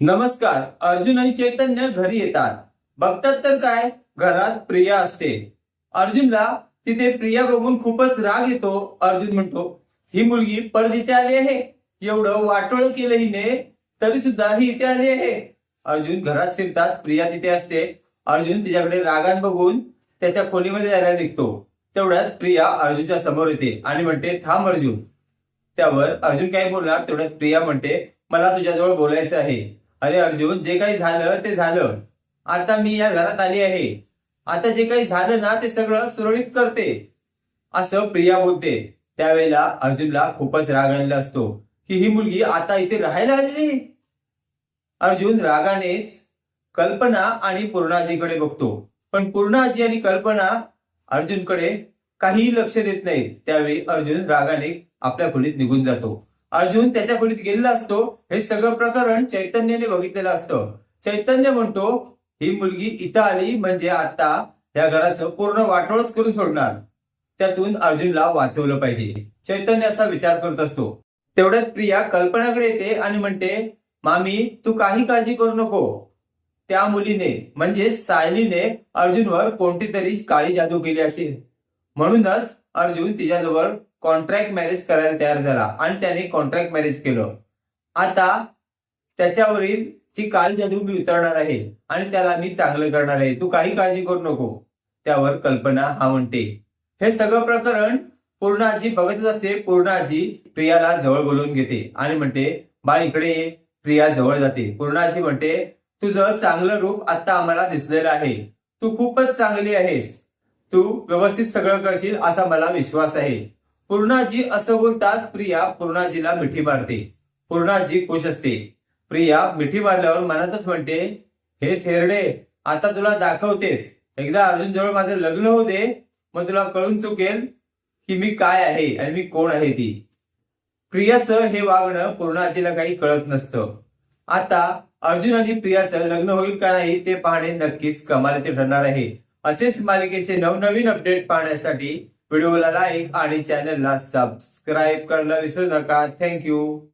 नमस्कार अर्जुन आणि चैतन्य घरी येतात. बघतात तर काय? घरात प्रिया असते. अर्जुनला तिथे प्रिया बघून खूपच राग येतो. अर्जुन म्हणतो ही मुलगी परत इथे आली आहे. एवढं वाटोळ केलं हिने तरी सुद्धा ही इथे आली आहे. अर्जुन घरात शिरताच प्रिया तिथे असते. अर्जुन तिच्याकडे रागान बघून त्याच्या खोलीमध्ये जायला निघतो. तेवढ्यात प्रिया अर्जुनच्या समोर येते आणि म्हणते थांब अर्जुन. त्यावर अर्जुन काय बोलणार? तेवढ्यात प्रिया म्हणते मला तुझ्याजवळ बोलायचं आहे. अरे अर्जुन जे काही झालं ते झालं. आता मी या घरात आली आहे. आता जे काही झालं ना ते सगळं सुरळीत करते. असं प्रिया बोलते. त्यावेळेला अर्जुनला खूपच राग आलेला असतो की ही मुलगी आता इथे राहायला आलेली? अर्जुन रागानेच कल्पना आणि पूर्णाजीकडे बघतो. पण पूर्णाजी आणि कल्पना अर्जुनकडे काहीही लक्ष देत नाही त्यावेळी अर्जुन रागाने आपल्या खोलीत निघून जातो. अर्जुन त्याच्या खोलीत गेलेला असतो. हे सगळं प्रकरण चैतन्याने बघितलेलं असतं. चैतन्य म्हणतो ही मुलगी इथं आली म्हणजे आता या घराचं पूर्ण वाटोळच करून सोडणार. त्यातून अर्जुनला वाचवलं पाहिजे. चैतन्य असा विचार करत असतो. तेवढ्यात प्रिया कल्पनाकडे येते आणि म्हणते मामी तू काही काळजी करू नको. त्या मुलीने म्हणजे सायलीने अर्जुनवर कोणती तरी काळी जादू केली असेल. म्हणूनच अर्जुन तिच्याजवळ कॉन्ट्रॅक्ट मॅरेज करायला तयार झाला आणि त्याने कॉन्ट्रॅक्ट मॅरेज केलं. आता त्याच्यावरील ती काल जादू मी उतरणार आहे आणि त्याला मी चांगलं करणार आहे. तू काही काळजी करू नको. त्यावर कल्पना हा म्हणते. हे सगळं प्रकरण पूर्णाजी बघतच असते. पूर्णाजी प्रियाला जवळ बोलवून घेते आणि म्हणते बाळ इकडे प्रिया जवळ जाते. पूर्णाजी म्हणते तुझं चांगलं रूप आता आम्हाला दिसलेलं आहे. तू खूपच चांगली आहेस. तू व्यवस्थित सगळं करशील असा मला विश्वास आहे. पूर्णाजी असं बोलताच प्रिया पूर्णाजीला मिठी मारते. पूर्णाजी खुश असते. प्रिया मिठी मारल्यावर मनातच म्हणते हे थेरडे आता तुला दाखवतेच. एकदा अर्जुन जवळ माझं लग्न होते मग तुला कळून चुकेल की मी काय आहे आणि मी कोण आहे ती. प्रियाचं हे वागणं पूर्णाजीला काही कळत नसतं. आता अर्जुन आणि प्रियाचं लग्न होईल का नाही ते पाहणे नक्कीच कमालाचे ठरणार आहे. असेच मालिकेचे नवनवीन अपडेट पाहण्यासाठी व्हिडिओला लाईक आणि चॅनलला सबस्क्राईब करायला विसरू नका. थँक्यू.